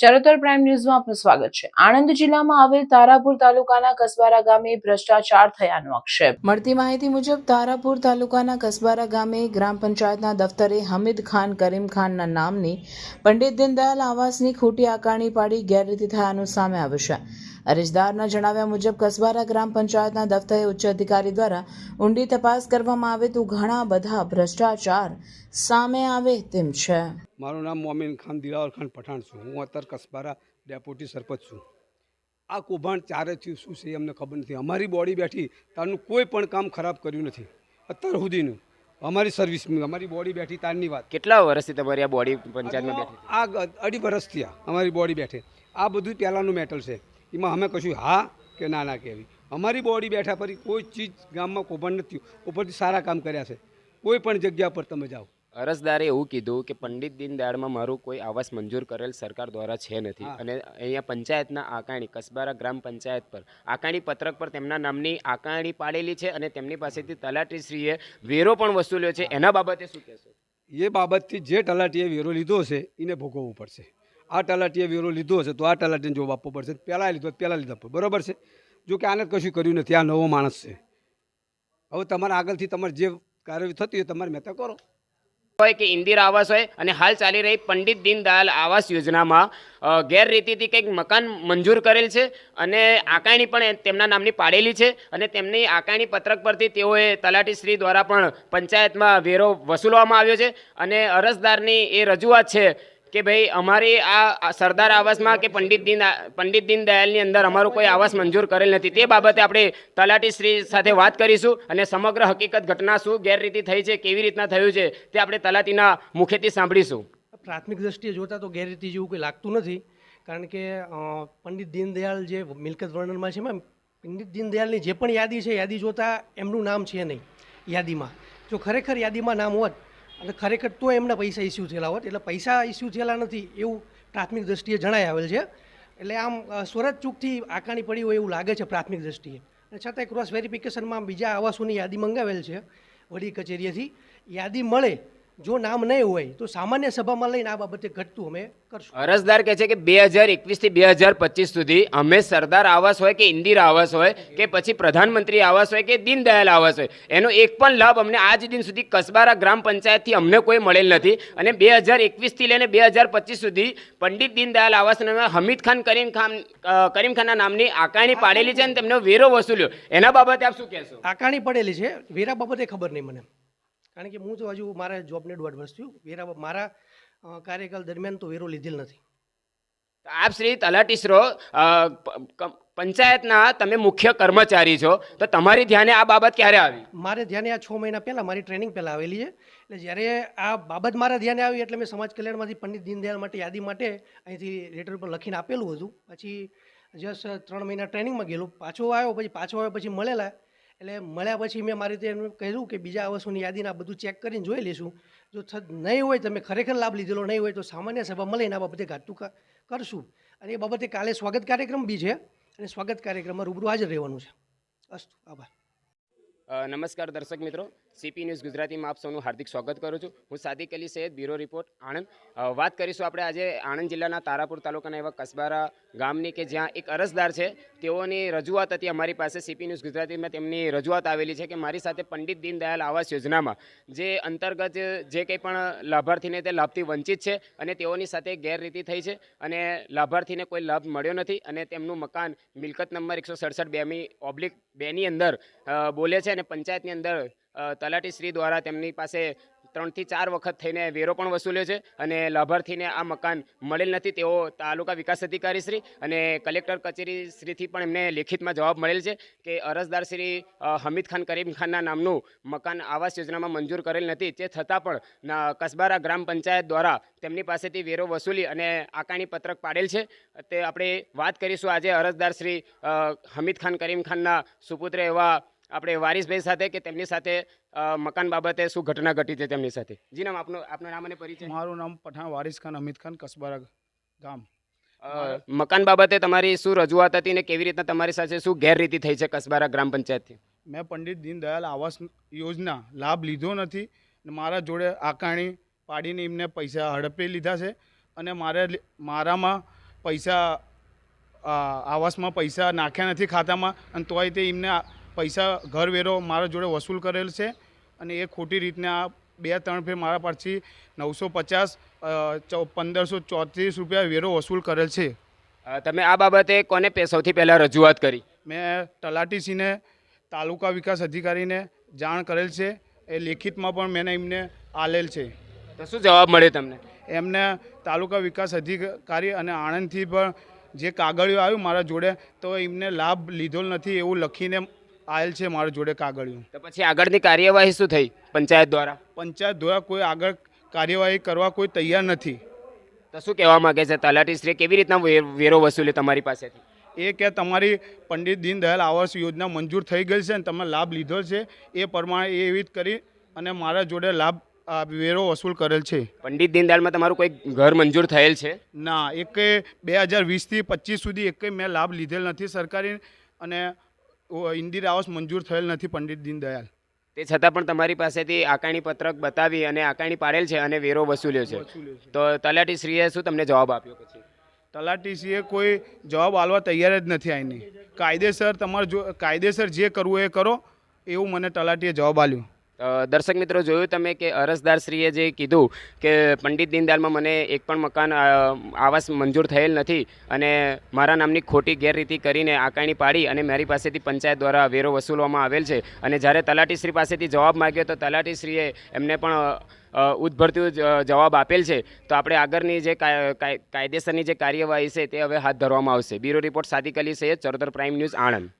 Charotar prime ન્યૂઝમાં આપનું સ્વાગત છે. આણંદ જિલ્લામાં આવેલ તારાપુર તાલુકાના કસબારા ગામે ભ્રષ્ટાચાર થયાનો આક્ષેપ. મળતી માહિતી મુજબ, તારાપુર તાલુકાના કસબારા ગામે ગ્રામ પંચાયતના દફતરે હમીદ ખાન કરીમ ખાનના નામની પંડિત દીનદયાલ આવાસની ખોટી આકારણી પાડી ગેરરીતિ થયાનું સામે આવ્યું છે. અરજદારના જણાવ્યા મુજબ કસબારા ગ્રામ પંચાયતના દફતરે ઉચ્ચ અધિકારી દ્વારા ઊંડી તપાસ કરવામાં આવે તો ઘણા બધા ભ્રષ્ટાચાર સામે આવે તેમ છે. મારું નામ મોમિન ખાન દિલાવર ખાન પઠાણ છું. હું અત્યારે કસબારા ડેપ્યુટી સરપંચ છું. આ કૌભાંડ ચારે થયું શું છે અમને ખબર નથી. અમારી બોડી બેઠી તારનું કોઈ પણ કામ ખરાબ કર્યું નથી. અત્યાર સુધીનું અમારી સર્વિસ અમારી બોડી બેઠી તારની વાત. કેટલા વર્ષથી તમારી આ બોડી પંચાયતમાં બેઠી? આ અઢી વર્ષથી થયા અમારી બોડી બેઠે. આ બધું પહેલાંનું મેટલ છે. એમાં અમે કશું હા કે ના ના કહેવી. અમારી બોડી બેઠા પર કોઈ ચીજ ગામમાં કૌભાંડ નથી ઉપરથી સારા કામ કર્યા છે. કોઈ પણ જગ્યા પર તમે જાઓ. અરજદારે એવું કીધું કે પંડિત દીનદયાળમાં મારું કોઈ આવાસ મંજૂર કરેલ સરકાર દ્વારા છે નથી. અને અહીંયા પંચાયતના આકાણી કસબારા ગ્રામ પંચાયત પર. આકાણી પત્રક પર તેમના નામની આકારણી પાડેલી છે અને તેમની પાસેથી તલાટીશ્રીએ વેરો પણ વસૂલ્યો છે. એના બાબતે શું કહેશો? એ બાબતથી જે તલાટીએ વેરો લીધો છે એને ભોગવવું પડશે. આ તલાટીએ વેરો લીધો હશે તો આ તલાટીને જવાબ આપવો પડશે. પહેલાં લીધો પહેલાં લીધો બરોબર છે? જો કે આને કશું કર્યું નથી. આ નવો માણસ છે. હવે તમારે આગળથી તમારે જે કાર્ય થતી હોય તમારે મહેતા કરો. હોય કે ઇન્દિરા આવાસ હોય અને હાલ ચાલી રહી પંડિત દીનદયાલ આવાસ યોજનામાં ગેરરીતિથી કંઈક મકાન મંજૂર કરેલ છે અને આકારણી પણ તેમના નામની પાડેલી છે અને તેમની આકારણી પત્રક પરથી તેઓએ તલાટીશ્રી દ્વારા પણ પંચાયતમાં વેરો વસૂલવામાં આવ્યો છે અને અરજદારની એ રજૂઆત છે કે ભાઈ અમારી આ સરદાર આવાસમાં કે પંડિત દીન પંડિત દીનદયાલની અંદર અમારું કોઈ આવાસ મંજૂર કરેલ નથી. તે બાબતે આપણે તલાટી શ્રી સાથે વાત કરીશું અને સમગ્ર હકીકત ઘટના શું, ગેરરીતિ થઈ છે, કેવી રીતના થયું છે, તે આપણે તલાટીના મુખેથી સાંભળીશું. પ્રાથમિક દ્રષ્ટિએ જોતા તો ગેરરીતિ જેવું કોઈ લાગતું નથી, કારણ કે પંડિત દીનદયાળ જે મિલકત વર્ણનમાં છે એમાં પંડિત દીનદયાળની જે પણ યાદી છે, યાદી જોતા એમનું નામ છે નહીં, યાદીમાં. જો ખરેખર યાદીમાં નામ હોત અને ખરેખર તો એમના પૈસા ઇસ્યુ થયેલા હોત. એટલે પૈસા ઇસ્યુ થયેલા નથી એવું પ્રાથમિક દ્રષ્ટિએ જણાઈ આવેલ છે. એટલે આમ સુરત ચૂકથી આકાણી પડી હોય એવું લાગે છે પ્રાથમિક દ્રષ્ટિએ. અને છતાંય ક્રોસ વેરિફિકેશનમાં બીજા આવાસોની યાદી મંગાવેલ છે વડી કચેરીએથી. યાદી મળે જો નામ નહીં હોય તો સામાન્ય સભામાં લઈને આ બાબતે ઘટતું અમે કરશું. અરજદાર કહે છે કે બે હજાર એકવીસથી બે હજાર પચીસ સુધી અમે સરદાર આવાસ હોય કે ઇન્દિરા આવાસ હોય કે પછી પ્રધાનમંત્રી આવાસ હોય કે દીનદયાલ આવાસ હોય એનો એક પણ લાભ અમને આજ દિન સુધી કસબારા ગ્રામ પંચાયતથી અમને કોઈ મળેલ નથી. અને બે હજાર એકવીસથી લઈને બે હજાર પચીસ સુધી પંડિત દીનદયાલ આવાસના હમીદ ખાન કરીમ ખાન કરીમ ખાનના નામની આકારણી પાડેલી છે અને તેમનો વેરો વસૂલ્યો. એના બાબતે આપ શું કહેશો? આકારણી પડેલી છે. વેરા બાબતે ખબર નહીં મને. કારણ કે હું તો હજુ મારા જોબને દોઢ વર્ષ થયું. વેરા મારા કાર્યકાળ દરમિયાન તો વેરો લીધેલ નથી. આપ શ્રી તલાટીશ્રો અ, પંચાયતના તમે મુખ્ય કર્મચારી છો. તો તમારી ધ્યાને આ બાબત ક્યારે આવી? મારે ધ્યાને આ છ મહિના પહેલાં મારી ટ્રેનિંગ પહેલાં આવેલી છે. એટલે જ્યારે આ બાબત મારા ધ્યાને આવી એટલે મેં સમાજ કલ્યાણમાંથી પંડિત દીનદયાળ માટે યાદી માટે અહીંથી લેટર પર લખીને આપેલું હતું. પછી જસ્ટ ત્રણ મહિના ટ્રેનિંગમાં ગયેલું. પાછો આવ્યો પછી પાછો આવ્યો પછી મળેલા. એટલે મળ્યા પછી મેં મારી રીતે એમને કહ્યું કે બીજા વસ્તુની યાદીને આ બધું ચેક કરીને જોઈ લઈશું. જો નહીં હોય, તમે ખરેખર લાભ લીધેલો નહીં હોય, તો સામાન્ય સભા મળીને આ બાબતે ઘાટું ક- કરશું. અને એ બાબતે કાલે સ્વાગત કાર્યક્રમ બી છે અને સ્વાગત કાર્યક્રમમાં રૂબરૂ હાજર રહેવાનું છે. અસ્તુ, આભાર. નમસ્કાર દર્શક મિત્રો. સીપી ન્યૂઝ ગુજરાતીમાં આપ સૌનું હાર્દિક સ્વાગત કરું છું. હું સાદિક અલી સૈયદ, બ્યુરો રિપોર્ટ, આણંદ. વાત કરીશું આપણે આજે આણંદ જિલ્લાના તારાપુર તાલુકાના એવા કસબારા ગામની કે જ્યાં એક અરજદાર છે. તેઓની રજૂઆત હતી અમારી પાસે. સીપી ન્યૂઝ ગુજરાતીમાં તેમની રજૂઆત આવેલી છે કે મારી સાથે પંડિત દીનદયાલ આવાસ યોજનામાં જે અંતર્ગત જે કંઈ પણ લાભાર્થીને તે લાભથી વંચિત છે અને તેઓની સાથે ગેરરીતિ થઈ છે અને લાભાર્થીને કોઈ લાભ મળ્યો નથી અને તેમનું મકાન મિલકત નંબર એકસો સડસઠ બેમી ઓબ્લિક બેની અંદર બોલે છે અને પંચાયતની અંદર તલાટી શ્રી દ્વારા તેમની પાસે ત્રણથી ચાર વખત થઈને વેરો પણ વસૂલ્યો છે અને લાભાર્થીને આ મકાન મળેલ નથી તેઓ તાલુકા વિકાસ અધિકારી શ્રી અને કલેક્ટર કચેરી શ્રીથી પણ એમને લેખિતમાં જવાબ મળેલ છે કે અરજદાર શ્રી હમીદ ખાન કરીમ ખાનના નામનું મકાન આવાસ યોજનામાં મંજૂર કરેલ નથી. તે છતાં પણ કસબારા ગ્રામ પંચાયત દ્વારા તેમની પાસેથી વેરો વસૂલી અને આકારણી પત્રક પાડેલ છે. તે આપણે વાત કરીશું આજે અરજદાર શ્રી હમીદ ખાન કરીમ ખાનના સુપુત્ર એવા આપણે વારિસભાઈ સાથે કે તેમની સાથે મકાન બાબતે શું ઘટના ઘટી છે તેમની સાથે? જી નામ આપનું આપનું નામ અને પરિચય. મારું નામ પઠાણ વારિસ ખાન અમિત ખાન કસબારા ગામ. મકાન બાબતે તમારી શું રજૂઆત હતી ને કેવી રીતના તમારી સાથે શું ગેરરીતિ થઈ છે કસબારા ગ્રામ પંચાયતથી? મેં પંડિત દીનદયાલ આવાસ યોજના લાભ લીધો નથી ને મારા જોડે આકારણી પાડીને એમને પૈસા હડપી લીધા છે અને મારે મારામાં પૈસા આવાસમાં પૈસા નાખ્યા નથી ખાતામાં અને તોય તે એમને પૈસા ઘરવેરો મારા જોડે વસૂલ કરેલ છે અને એ ખોટી રીતના આ બે ત્રણ ફેર મારા પાસેથી નવસો પચાસ પંદરસો ચોત્રીસ રૂપિયા વેરો વસૂલ કરેલ છે. તમે આ બાબતે કોને પે- સૌથી પહેલાં રજૂઆત કરી? મેં તલાટીસીને તાલુકા વિકાસ અધિકારીને જાણ કરેલ છે. એ લેખિતમાં પણ મેં એમને આલેલ છે. તો શું જવાબ મળે તમને? એમને તાલુકા વિકાસ અધિકારી અને આણંદથી પણ જે કાગળિયો આવ્યું મારા જોડે તો એમને લાભ લીધો નથી એવું લખીને આવેલ છે મારા જોડે કાગળિયું. તો પછી આગળની કાર્યવાહી શું થઈ પંચાયત દ્વારા? પંચાયત દ્વારા કોઈ આગળ કાર્યવાહી કરવા કોઈ તૈયાર નથી. તો શું કહેવા માંગે છે? તલાટીશ્રી કેવી રીતના વેરો વસૂલે તમારી પાસેથી? એ કે તમારી પંડિત દીનદયાલ આવાસ યોજના મંજૂર થઈ ગઈ છે અને તમે લાભ લીધો છે એ પ્રમાણે એ એવી કરી અને મારા જોડે લાભ વેરો વસૂલ કરેલ છે. પંડિત દીનદયાળમાં તમારું કોઈ ઘર મંજૂર થયેલ છે? ના એકે બે હજાર વીસથી પચીસ સુધી એક મેં લાભ લીધેલ નથી સરકારી અને ઇન્દિરા આવાસ મંજૂર થયેલ નથી પંડિત દીનદયાલ. તે છતાં પણ તમારી પાસેથી આકારણી પત્રક બતાવી અને આકારણી પાડેલ છે અને વેરો વસૂલ્યો છે. તો તલાટીશ્રીએ શું તમને જવાબ આપ્યો પછી? તલાટીસીએ કોઈ જવાબ આલવા તૈયાર જ નથી આની કાયદેસર તમારે જો કાયદેસર જે કરવું એ કરો. એવું મને તલાટીએ જવાબ આપ્યો. દર્શક મિત્રો, જોયું તમે કે અરજદારશ્રીએ જે કીધું કે પંડિત દીનદયાલમાં મને એક પણ મકાન આવાસ મંજૂર થયેલ નથી અને મારા નામની ખોટી ગેરરીતિ કરીને આકારણી પાડી અને મારી પાસેથી પંચાયત દ્વારા વેરો વસૂલવામાં આવેલ છે. અને જ્યારે તલાટીશ્રી પાસેથી જવાબ માગ્યો તો તલાટીશ્રીએ એમને પણ ઉદભરતું જવાબ આપેલ છે. તો આપણે આગળની જે કાય- કાય- કાયદેસરની જે કાર્યવાહી છે તે હવે હાથ ધરવામાં આવશે. Bureau report Sadiq Ali Sayed, Charotar prime news Anand.